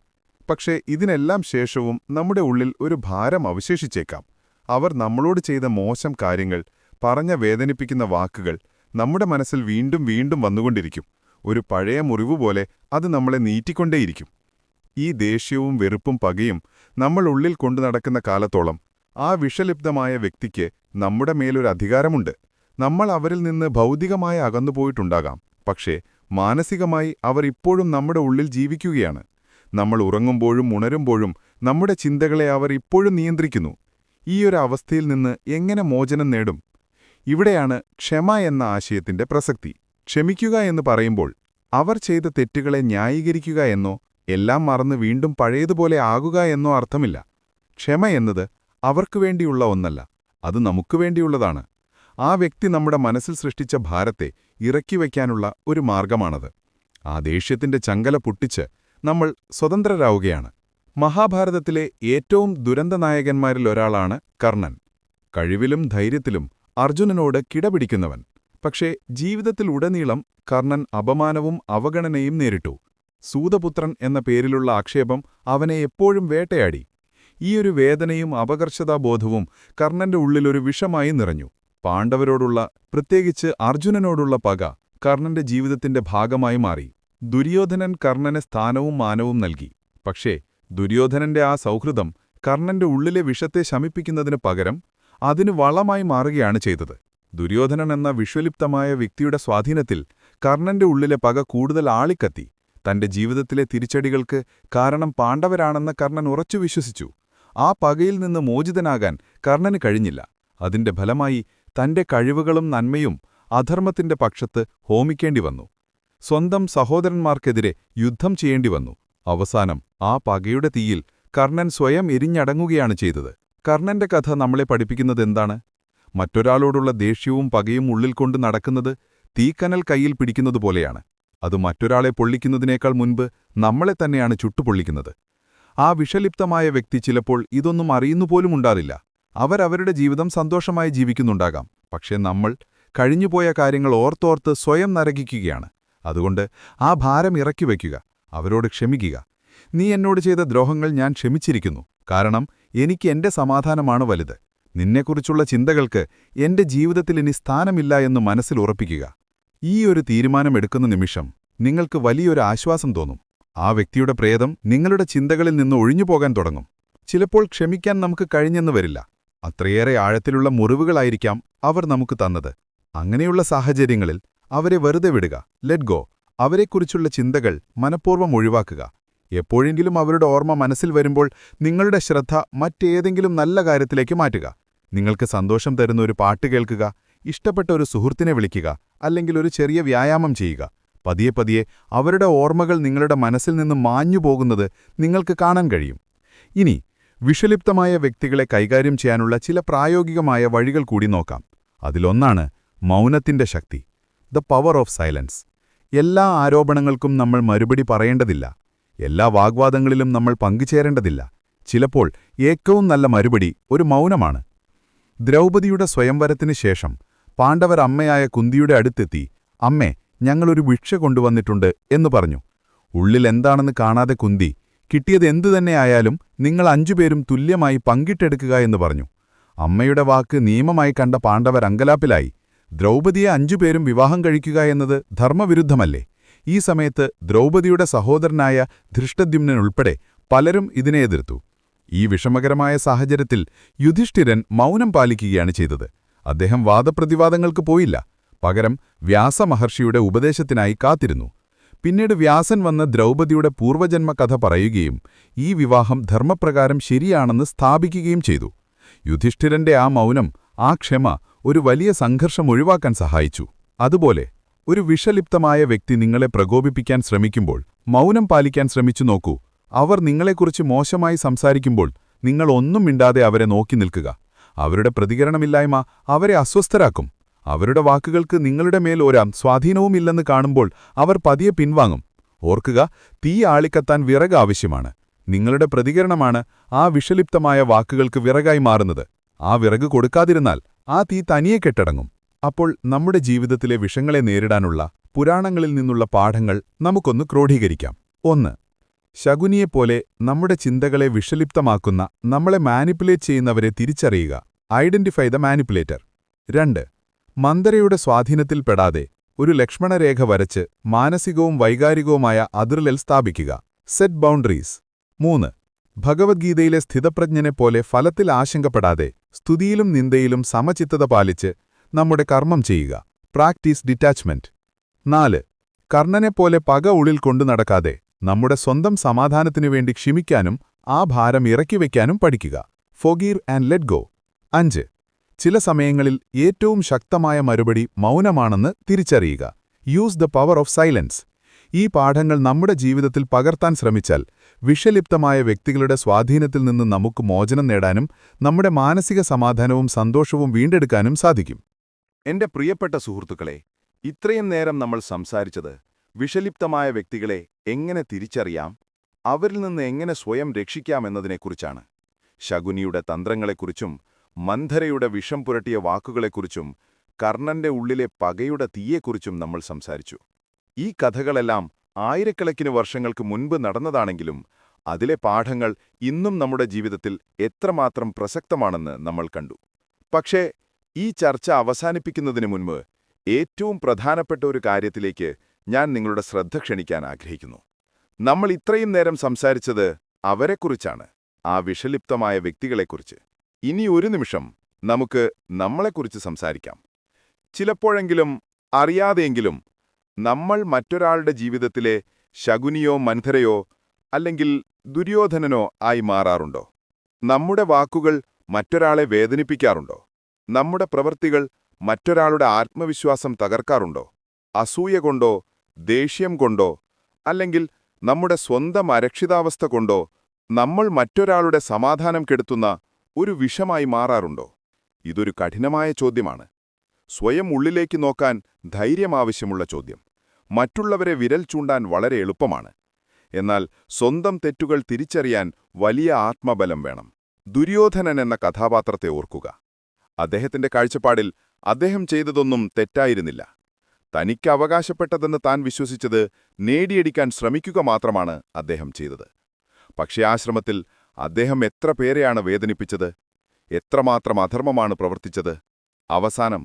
പക്ഷേ ഇതിനെല്ലാം ശേഷവും നമ്മുടെ ഉള്ളിൽ ഒരു ഭാരം അവശേഷിച്ചേക്കാം. അവർ നമ്മളോട് ചെയ്ത മോശം കാര്യങ്ങൾ പറഞ്ഞ വേദനിപ്പിക്കുന്ന വാക്കുകൾ നമ്മുടെ മനസ്സിൽ വീണ്ടും വീണ്ടും വന്നുകൊണ്ടിരിക്കും. ഒരു പഴയ മുറിവുപോലെ അത് നമ്മളെ നീറ്റിക്കൊണ്ടേയിരിക്കും. ഈ ദേഷ്യവും വെറുപ്പും പകയും നമ്മൾ ഉള്ളിൽ കൊണ്ടു നടക്കുന്ന കാലത്തോളം ആ വിഷലിപ്തമായ വ്യക്തിക്ക് നമ്മുടെ മേലൊരു അധികാരമുണ്ട്. നമ്മൾ അവരിൽ നിന്ന് ഭൗതികമായി അകന്നുപോയിട്ടുണ്ടാകാം. പക്ഷേ മാനസികമായി അവർ ഇപ്പോഴും നമ്മുടെ ഉള്ളിൽ ജീവിക്കുകയാണ്. നമ്മൾ ഉറങ്ങുമ്പോഴും ഉണരുമ്പോഴും നമ്മുടെ ചിന്തകളെ അവർ ഇപ്പോഴും നിയന്ത്രിക്കുന്നു. ഈയൊരു അവസ്ഥയിൽ നിന്ന് എങ്ങനെ മോചനം നേടും? ഇവിടെയാണ് ക്ഷമ എന്ന ആശയത്തിന്റെ പ്രസക്തി. ക്ഷമിക്കുക എന്ന് പറയുമ്പോൾ അവർ ചെയ്ത തെറ്റുകളെ ന്യായീകരിക്കുക എന്നോ എല്ലാം മറന്ന് വീണ്ടും പഴയതുപോലെ ആകുക എന്നോ അർത്ഥമില്ല. ക്ഷമ എന്നത് അവർക്കു വേണ്ടിയുള്ള ഒന്നല്ല അത് നമുക്കു വേണ്ടിയുള്ളതാണ്. ആ വ്യക്തി നമ്മുടെ മനസ്സിൽ സൃഷ്ടിച്ച ഭാരത്തെ ഇറക്കി വയ്ക്കാനുള്ള ഒരു മാർഗമാണത്. ആ ദേഷ്യത്തിന്റെ ചങ്കല പൊട്ടിച്ച് നമ്മൾ സ്വതന്ത്രരാവുകയാണ്. മഹാഭാരതത്തിലെ ഏറ്റവും ദുരന്തനായകന്മാരിലൊരാളാണ് കർണൻ. കഴിവിലും ധൈര്യത്തിലും അർജുനനോട് കിടപിടിക്കുന്നവൻ. പക്ഷേ ജീവിതത്തിലുടനീളം കർണൻ അപമാനവും അവഗണനയും നേരിട്ടു. സൂതപുത്രൻ എന്ന പേരിലുള്ള ആക്ഷേപം അവനെ എപ്പോഴും വേട്ടയാടി. ഈയൊരു വേദനയും അപകർഷതാബോധവും കർണന്റെ ഉള്ളിലൊരു വിഷമായി നിറഞ്ഞു. പാണ്ഡവരോടുള്ള പ്രത്യേകിച്ച് അർജുനനോടുള്ള പക കർണന്റെ ജീവിതത്തിന്റെ ഭാഗമായി മാറി. ദുര്യോധനൻ കർണന് സ്ഥാനവും മാനവും നൽകി. പക്ഷേ ദുര്യോധനന്റെ ആ സൗഹൃദം കർണന്റെ ഉള്ളിലെ വിഷത്തെ ശമിപ്പിക്കുന്നതിന് പകരം അതിന് വളമായി മാറുകയാണ് ചെയ്തത്. ദുര്യോധനൻ എന്ന വിശ്വലിപ്തമായ വ്യക്തിയുടെ സ്വാധീനത്തിൽ കർണന്റെ ഉള്ളിലെ പക കൂടുതൽ ആളിക്കത്തി. തന്റെ ജീവിതത്തിലെ തിരിച്ചടികൾക്ക് കാരണം പാണ്ഡവരാണെന്ന് കർണൻ ഉറച്ചു വിശ്വസിച്ചു. ആ പകയിൽ നിന്ന് മോചിതനാകാൻ കർണന് കഴിഞ്ഞില്ല. അതിന്റെ ഫലമായി തന്റെ കഴിവുകളും നന്മയും അധർമ്മത്തിന്റെ പക്ഷത്ത് ഹോമിക്കേണ്ടി വന്നു. സ്വന്തം സഹോദരന്മാർക്കെതിരെ യുദ്ധം ചെയ്യേണ്ടി വന്നു. അവസാനം ആ പകയുടെ തീയിൽ കർണൻ സ്വയം എരിഞ്ഞടങ്ങുകയാണ് ചെയ്തത്. കർണന്റെ കഥ നമ്മളെ പഠിപ്പിക്കുന്നതെന്താണ് മറ്റൊരാളോടുള്ള ദേഷ്യവും പകയും ഉള്ളിൽ കൊണ്ട് നടക്കുന്നത് തീക്കനൽ കയ്യിൽ പിടിക്കുന്നതുപോലെയാണ്. അത് മറ്റൊരാളെ പൊള്ളിക്കുന്നതിനേക്കാൾ മുൻപ് നമ്മളെ തന്നെയാണ് ചുട്ടുപൊള്ളിക്കുന്നത്. ആ വിഷലിപ്തമായ വ്യക്തി ചിലപ്പോൾ ഇതൊന്നും അറിയുന്നുപോലുമുണ്ടാറില്ല അവരവരുടെ ജീവിതം സന്തോഷമായി ജീവിക്കുന്നുണ്ടാകാം. പക്ഷേ നമ്മൾ കഴിഞ്ഞുപോയ കാര്യങ്ങൾ ഓർത്തോർത്ത് സ്വയം നരകിക്കുകയാണ്. അതുകൊണ്ട് ആ ഭാരം ഇറക്കി വയ്ക്കുക. അവരോട് ക്ഷമിക്കുക. നീ എന്നോട് ചെയ്ത ദ്രോഹങ്ങൾ ഞാൻ ക്ഷമിച്ചിരിക്കുന്നു. കാരണം എനിക്ക് എന്റെ സമാധാനമാണ് വലുത്. നിന്നെക്കുറിച്ചുള്ള ചിന്തകൾക്ക് എന്റെ ജീവിതത്തിൽ ഇനി സ്ഥാനമില്ല എന്ന് മനസ്സിൽ ഉറപ്പിക്കുക. ഈ ഒരു തീരുമാനമെടുക്കുന്ന നിമിഷം നിങ്ങൾക്ക് വലിയൊരു ആശ്വാസം തോന്നും. ആ വ്യക്തിയുടെ പ്രേതം നിങ്ങളുടെ ചിന്തകളിൽ നിന്ന് ഒഴിഞ്ഞു പോകാൻ തുടങ്ങും. ചിലപ്പോൾ ക്ഷമിക്കാൻ നമുക്ക് കഴിഞ്ഞെന്ന് വരില്ല. അത്രയേറെ ആഴത്തിലുള്ള മുറിവുകളായിരിക്കാം അവർ നമുക്ക് തന്നത്. അങ്ങനെയുള്ള സാഹചര്യങ്ങളിൽ അവരെ വെറുതെ വിടുക. ലെറ്റ് ഗോ അവരെക്കുറിച്ചുള്ള ചിന്തകൾ മനഃപൂർവം ഒഴിവാക്കുക. എപ്പോഴെങ്കിലും അവരുടെ ഓർമ്മ മനസ്സിൽ വരുമ്പോൾ നിങ്ങളുടെ ശ്രദ്ധ മറ്റേതെങ്കിലും നല്ല കാര്യത്തിലേക്ക് മാറ്റുക. നിങ്ങൾക്ക് സന്തോഷം തരുന്ന ഒരു പാട്ട് കേൾക്കുക. ഇഷ്ടപ്പെട്ട ഒരു സുഹൃത്തിനെ വിളിക്കുക. അല്ലെങ്കിൽ ഒരു ചെറിയ വ്യായാമം ചെയ്യുക. പതിയെ പതിയെ അവരുടെ ഓർമ്മകൾ നിങ്ങളുടെ മനസ്സിൽ നിന്ന് മാഞ്ഞു പോകുന്നത് നിങ്ങൾക്ക് കാണാൻ കഴിയും. ഇനി വിഷലിപ്തമായ വ്യക്തികളെ കൈകാര്യം ചെയ്യാനുള്ള ചില പ്രായോഗികമായ വഴികൾ കൂടി നോക്കാം. അതിലൊന്നാണ് മൗനത്തിന്റെ ശക്തി ദ പവർ ഓഫ് സൈലൻസ് എല്ലാ ആരോപണങ്ങൾക്കും നമ്മൾ മറുപടി പറയേണ്ടതില്ല. എല്ലാ വാഗ്വാദങ്ങളിലും നമ്മൾ പങ്കുചേരേണ്ടതില്ല. ചിലപ്പോൾ ഏറ്റവും നല്ല മറുപടി ഒരു മൗനമാണ്. ദ്രൗപദിയുടെ സ്വയംവരത്തിനു ശേഷം പാണ്ഡവർ അമ്മയായ കുന്തിയുടെ അടുത്തെത്തി അമ്മേ ഞങ്ങളൊരു ഭിക്ഷ കൊണ്ടുവന്നിട്ടുണ്ട് എന്നു പറഞ്ഞു. ഉള്ളിൽ എന്താണെന്ന് കാണാതെ കുന്തി കിട്ടിയത് എന്തു തന്നെയായാലും നിങ്ങൾ അഞ്ചുപേരും തുല്യമായി പങ്കിട്ടെടുക്കുക എന്ന് പറഞ്ഞു. അമ്മയുടെ വാക്ക് നിയമമായി കണ്ട പാണ്ഡവർ അങ്കലാപ്പിലായി. ദ്രൗപദിയെ അഞ്ചുപേരും വിവാഹം കഴിക്കുക എന്നത് ധർമ്മവിരുദ്ധമല്ലേ? ഈ സമയത്ത് ദ്രൗപദിയുടെ സഹോദരനായ ധൃഷ്ടദ്യുമ്നനുൾപ്പെടെ പലരും ഇതിനെ എതിർത്തു. ഈ വിഷമകരമായ സാഹചര്യത്തിൽ യുധിഷ്ഠിരൻ മൗനം പാലിക്കുകയാണ് ചെയ്തത്. അദ്ദേഹം വാദപ്രതിവാദങ്ങൾക്ക് പോയില്ല. പകരം വ്യാസമഹർഷിയുടെ ഉപദേശത്തിനായി കാത്തിരുന്നു. പിന്നീട് വ്യാസൻ വന്ന് ദ്രൗപദിയുടെ പൂർവജന്മകഥ പറയുകയും ഈ വിവാഹം ധർമ്മപ്രകാരം ശരിയാണെന്ന് സ്ഥാപിക്കുകയും ചെയ്തു. യുധിഷ്ഠിരന്റെ ആ മൗനം ആ ക്ഷമ ഒരു വലിയ സംഘർഷം ഒഴിവാക്കാൻ സഹായിച്ചു. അതുപോലെ ഒരു വിഷലിപ്തമായ വ്യക്തി നിങ്ങളെ പ്രകോപിപ്പിക്കാൻ ശ്രമിക്കുമ്പോൾ മൗനം പാലിക്കാൻ ശ്രമിച്ചു നോക്കൂ. അവർ നിങ്ങളെക്കുറിച്ച് മോശമായി സംസാരിക്കുമ്പോൾ നിങ്ങൾ ഒന്നും മിണ്ടാതെ അവരെ നോക്കി നിൽക്കുക. അവരുടെ പ്രതികരണമില്ലായ്മ അവരെ അസ്വസ്ഥരാക്കും. അവരുടെ വാക്കുകൾക്ക് നിങ്ങളുടെ മേൽ ഒരാം സ്വാധീനവുമില്ലെന്ന് കാണുമ്പോൾ അവർ പതിയെ പിൻവാങ്ങും. ഓർക്കുക തീ ആളിക്കത്താൻ വിറക് ആവശ്യമാണ്. നിങ്ങളുടെ പ്രതികരണമാണ് ആ വിഷലിപ്തമായ വാക്കുകൾക്ക് വിറകായി മാറുന്നത്. ആ വിറക് കൊടുക്കാതിരുന്നാൽ ആ തീ തനിയെ കെട്ടടങ്ങും. അപ്പോൾ നമ്മുടെ ജീവിതത്തിലെ വിഷങ്ങളെ നേരിടാനുള്ള പുരാണങ്ങളിൽ നിന്നുള്ള പാഠങ്ങൾ നമുക്കൊന്ന് ക്രോഡീകരിക്കാം. ഒന്ന് ശകുനിയെപ്പോലെ നമ്മുടെ ചിന്തകളെ വിഷലിപ്തമാക്കുന്ന നമ്മളെ മാനിപ്പുലേറ്റ് ചെയ്യുന്നവരെ തിരിച്ചറിയുക. Identify the manipulator. രണ്ട്. മന്ദരയുടെ സ്വാധീനത്തിൽപ്പെടാതെ ഒരു ലക്ഷ്മണരേഖ വരച്ച് മാനസികവും വൈകാരികവുമായ അതിർലൽ സ്ഥാപിക്കുക. Set boundaries. മൂന്ന്. ഭഗവത്ഗീതയിലെ സ്ഥിതപ്രജ്ഞനെപ്പോലെ ഫലത്തിൽ ആശങ്കപ്പെടാതെ സ്തുതിയിലും നിന്ദയിലും സമചിത്തത പാലിച്ച് നമ്മുടെ കർമ്മം ചെയ്യുക. Practise detachment. നാല്. കർണനെപ്പോലെ പക ഉള്ളിൽ കൊണ്ടു നടക്കാതെ നമ്മുടെ സ്വന്തം സമാധാനത്തിനു വേണ്ടി ക്ഷമിക്കാനും ആ ഭാരം ഇറക്കി ഇറക്കിവെക്കാനും പഠിക്കുക. ഫൊഗീർ ആൻഡ് ലെറ്റ് ഗോ. അഞ്ച്. ചില സമയങ്ങളിൽ ഏറ്റവും ശക്തമായ മറുപടി മൗനമാണെന്ന് തിരിച്ചറിയുക. Use the power of silence. ഈ പാഠങ്ങൾ നമ്മുടെ ജീവിതത്തിൽ പകർത്താൻ ശ്രമിച്ചാൽ വിഷലിപ്തമായ വ്യക്തികളുടെ സ്വാധീനത്തിൽ നിന്ന് നമുക്ക് മോചനം നേടാനും നമ്മുടെ മാനസിക സമാധാനവും സന്തോഷവും വീണ്ടെടുക്കാനും സാധിക്കും. എന്റെ പ്രിയപ്പെട്ട സുഹൃത്തുക്കളെ ഇത്രയും നേരം നമ്മൾ സംസാരിച്ചത് വിഷലിപ്തമായ വ്യക്തികളെ എങ്ങനെ തിരിച്ചറിയാം? അവരിൽ നിന്ന് എങ്ങനെ സ്വയം രക്ഷിക്കാമെന്നതിനെക്കുറിച്ചാണ്. ശകുനിയുടെ തന്ത്രങ്ങളെക്കുറിച്ചും മന്ധരയുടെ വിഷം പുരട്ടിയ വാക്കുകളെക്കുറിച്ചും കർണന്റെ ഉള്ളിലെ പകയുടെ തീയെക്കുറിച്ചും നമ്മൾ സംസാരിച്ചു. ഈ കഥകളെല്ലാം ആയിരക്കണക്കിന് വർഷങ്ങൾക്ക് മുൻപ് നടന്നതാണെങ്കിലും അതിലെ പാഠങ്ങൾ ഇന്നും നമ്മുടെ ജീവിതത്തിൽ എത്രമാത്രം പ്രസക്തമാണെന്ന് നമ്മൾ കണ്ടു. പക്ഷേ ഈ ചർച്ച അവസാനിപ്പിക്കുന്നതിന് മുൻപ് ഏറ്റവും പ്രധാനപ്പെട്ട ഒരു കാര്യത്തിലേക്ക് ഞാൻ നിങ്ങളുടെ ശ്രദ്ധ ക്ഷണിക്കാൻ ആഗ്രഹിക്കുന്നു. നമ്മൾ ഇത്രയും നേരം സംസാരിച്ചത് അവരെക്കുറിച്ചാണ് ആ വിഷലിപ്തമായ വ്യക്തികളെക്കുറിച്ച്. ഇനി ഒരു നിമിഷം നമുക്ക് നമ്മളെക്കുറിച്ച് സംസാരിക്കാം. ചിലപ്പോഴെങ്കിലും അറിയാതെയെങ്കിലും നമ്മൾ മറ്റൊരാളുടെ ജീവിതത്തിലെ ശകുനിയോ മൻധരയോ അല്ലെങ്കിൽ ദുര്യോധനനോ ആയി മാറാറുണ്ടോ? നമ്മുടെ വാക്കുകൾ മറ്റൊരാളെ വേദനിപ്പിക്കാറുണ്ടോ? നമ്മുടെ പ്രവൃത്തികൾ മറ്റൊരാളുടെ ആത്മവിശ്വാസം തകർക്കാറുണ്ടോ? അസൂയ കൊണ്ടോ ദേഷ്യം കൊണ്ടോ അല്ലെങ്കിൽ നമ്മുടെ സ്വന്തം അരക്ഷിതാവസ്ഥ കൊണ്ടോ നമ്മൾ മറ്റൊരാളുടെ സമാധാനം കെടുത്തുന്ന ഒരു വിഷമായി മാറാറുണ്ടോ? ഇതൊരു കഠിനമായ ചോദ്യമാണ്. സ്വയം ഉള്ളിലേക്ക് നോക്കാൻ ധൈര്യം ആവശ്യമുള്ള ചോദ്യം. മറ്റുള്ളവരെ വിരൽ ചൂണ്ടാൻ വളരെ എളുപ്പമാണ്. എന്നാൽ സ്വന്തം തെറ്റുകൾ തിരിച്ചറിയാൻ വലിയ ആത്മബലം വേണം. ദുര്യോധനൻ എന്ന കഥാപാത്രത്തെ ഓർക്കുക. അദ്ദേഹത്തിന്റെ കാഴ്ചപ്പാടിൽ അദ്ദേഹം ചെയ്തതൊന്നും തെറ്റായിരുന്നില്ല. തനിക്ക് അവകാശപ്പെട്ടതെന്ന് താൻ വിശ്വസിച്ചത് നേടിയെടുക്കാൻ ശ്രമിക്കുക മാത്രമാണ് അദ്ദേഹം ചെയ്തത്. പക്ഷേ ആശ്രമത്തിൽ അദ്ദേഹം എത്ര പേരെയാണ് വേദനിപ്പിച്ചത്? എത്രമാത്രം അധർമ്മമാണ് പ്രവർത്തിച്ചത്? അവസാനം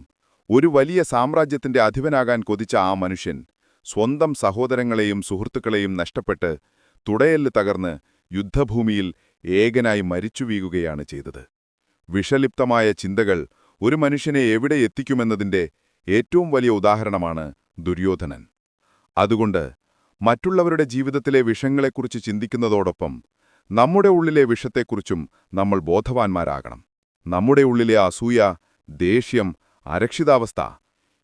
ഒരു വലിയ സാമ്രാജ്യത്തിന്റെ അധിപനാകാൻ കൊതിച്ച ആ മനുഷ്യൻ സ്വന്തം സഹോദരങ്ങളെയും സുഹൃത്തുക്കളെയും നഷ്ടപ്പെട്ട് തുടയൽ തകർന്ന് യുദ്ധഭൂമിയിൽ ഏകനായി മരിച്ചു വീഴുകയാണ് ചെയ്തത്. വിഷലിപ്തമായ ചിന്തകൾ ഒരു മനുഷ്യനെ എവിടെ എത്തിക്കുമെന്നതിന്റെ ഏറ്റവും വലിയ ഉദാഹരണമാണ് ദുര്യോധനൻ. അതുകൊണ്ട് മറ്റുള്ളവരുടെ ജീവിതത്തിലെ വിഷങ്ങളെക്കുറിച്ച് ചിന്തിക്കുന്നതോടൊപ്പം നമ്മുടെ ഉള്ളിലെ വിഷത്തെക്കുറിച്ചും നമ്മൾ ബോധവാന്മാരാകണം. നമ്മുടെ ഉള്ളിലെ അസൂയ ദേഷ്യം അരക്ഷിതാവസ്ഥ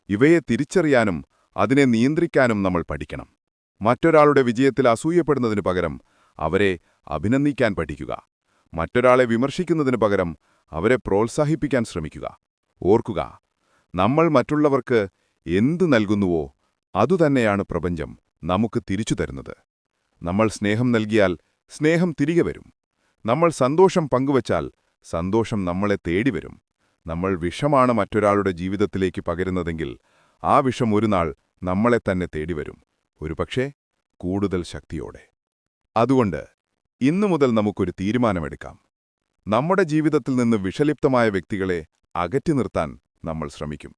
ഇവയെ തിരിച്ചറിയാനും അതിനെ നിയന്ത്രിക്കാനും നമ്മൾ പഠിക്കണം. മറ്റൊരാളുടെ വിജയത്തിൽ അസൂയപ്പെടുന്നതിനു പകരം അവരെ അഭിനന്ദിക്കാൻ പഠിക്കുക. മറ്റൊരാളെ വിമർശിക്കുന്നതിനു പകരം അവരെ പ്രോത്സാഹിപ്പിക്കാൻ ശ്രമിക്കുക. ഓർക്കുക നമ്മൾ മറ്റുള്ളവർക്ക് എന്തു നൽകുന്നുവോ അതുതന്നെയാണ് പ്രപഞ്ചം നമുക്ക് തിരിച്ചു തരുന്നത്. നമ്മൾ സ്നേഹം നൽകിയാൽ സ്നേഹം തിരികെ വരും. നമ്മൾ സന്തോഷം പങ്കുവച്ചാൽ സന്തോഷം നമ്മളെ തേടി വരും. നമ്മൾ വിഷമാണ് മറ്റൊരാളുടെ ജീവിതത്തിലേക്ക് പകരുന്നതെങ്കിൽ ആ വിഷം ഒരു നാൾ നമ്മളെ തന്നെ തേടി തേടിവരും ഒരുപക്ഷേ കൂടുതൽ ശക്തിയോടെ. അതുകൊണ്ട് ഇന്നു മുതൽ നമുക്കൊരു തീരുമാനമെടുക്കാം. നമ്മുടെ ജീവിതത്തിൽ നിന്ന് വിഷലിപ്തമായ വ്യക്തികളെ അകറ്റി നിർത്താൻ നമ്മൾ ശ്രമിക്കും.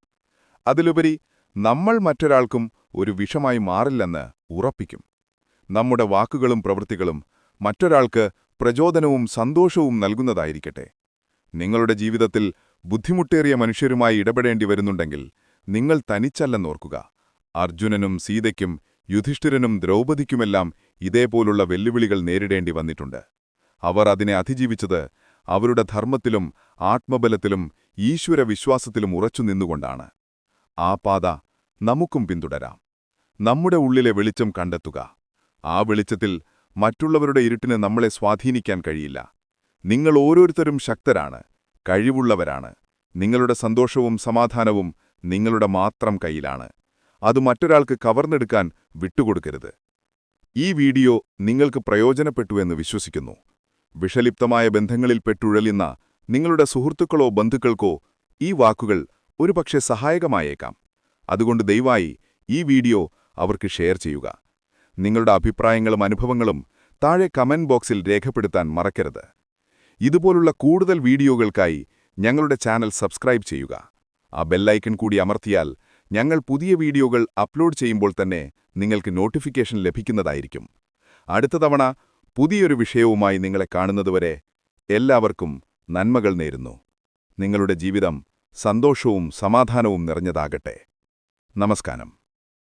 അതിലുപരി നമ്മൾ മറ്റൊരാൾക്കും ഒരു വിഷമായി മാറില്ലെന്ന് ഉറപ്പിക്കും. നമ്മുടെ വാക്കുകളും പ്രവൃത്തികളും മറ്റൊരാൾക്ക് പ്രചോദനവും സന്തോഷവും നൽകുന്നതായിരിക്കട്ടെ. നിങ്ങളുടെ ജീവിതത്തിൽ ബുദ്ധിമുട്ടേറിയ മനുഷ്യരുമായി ഇടപെടേണ്ടി വരുന്നുണ്ടെങ്കിൽ നിങ്ങൾ തനിച്ചല്ലെന്നോർക്കുക. അർജുനനും സീതയ്ക്കും യുധിഷ്ഠിരനും ദ്രൗപദിക്കുമെല്ലാം ഇതേപോലുള്ള വെല്ലുവിളികൾ നേരിടേണ്ടി വന്നിട്ടുണ്ട്. അവർ അതിനെ അതിജീവിച്ചത് അവരുടെ ധർമ്മത്തിലും ആത്മബലത്തിലും ഈശ്വരവിശ്വാസത്തിലും ഉറച്ചു നിന്നുകൊണ്ടാണ്. ആ പാത നമുക്കും പിന്തുടരാം. നമ്മുടെ ഉള്ളിലെ വെളിച്ചം കണ്ടെത്തുക. ആ വെളിച്ചത്തിൽ മറ്റുള്ളവരുടെ ഇരുട്ടിന് നമ്മളെ സ്വാധീനിക്കാൻ കഴിയില്ല. നിങ്ങൾ ഓരോരുത്തരും ശക്തരാണ് കഴിവുള്ളവരാണ്. നിങ്ങളുടെ സന്തോഷവും സമാധാനവും നിങ്ങളുടെ മാത്രം കയ്യിലാണ്. അത് മറ്റൊരാൾക്ക് കവർന്നെടുക്കാൻ വിട്ടുകൊടുക്കരുത്. ഈ വീഡിയോ നിങ്ങൾക്ക് പ്രയോജനപ്പെട്ടുവെന്ന് വിശ്വസിക്കുന്നു. വിഷലിപ്തമായ ബന്ധങ്ങളിൽ പെട്ടുഴലുന്ന നിങ്ങളുടെ സുഹൃത്തുക്കളോ ബന്ധുക്കൾക്കോ ഈ വാക്കുകൾ ഒരുപക്ഷെ സഹായകമായേക്കാം. അതുകൊണ്ട് ദയവായി ഈ വീഡിയോ അവർക്ക് ഷെയർ ചെയ്യുക. നിങ്ങളുടെ അഭിപ്രായങ്ങളും അനുഭവങ്ങളും താഴെ കമന്റ് ബോക്സിൽ രേഖപ്പെടുത്താൻ മറക്കരുത്. ഇതുപോലുള്ള കൂടുതൽ വീഡിയോകൾക്കായി ഞങ്ങളുടെ ചാനൽ സബ്സ്ക്രൈബ് ചെയ്യുക. ആ ബെല്ലൈക്കൺ കൂടി അമർത്തിയാൽ ഞങ്ങൾ പുതിയ വീഡിയോകൾ അപ്ലോഡ് ചെയ്യുമ്പോൾ തന്നെ നിങ്ങൾക്ക് നോട്ടിഫിക്കേഷൻ ലഭിക്കുന്നതായിരിക്കും. അടുത്ത തവണ പുതിയൊരു വിഷയവുമായി നിങ്ങളെ കാണുന്നതുവരെ എല്ലാവർക്കും നന്മകൾ നേരുന്നു. നിങ്ങളുടെ ജീവിതം സന്തോഷവും സമാധാനവും നിറഞ്ഞതാകട്ടെ. നമസ്കാരം.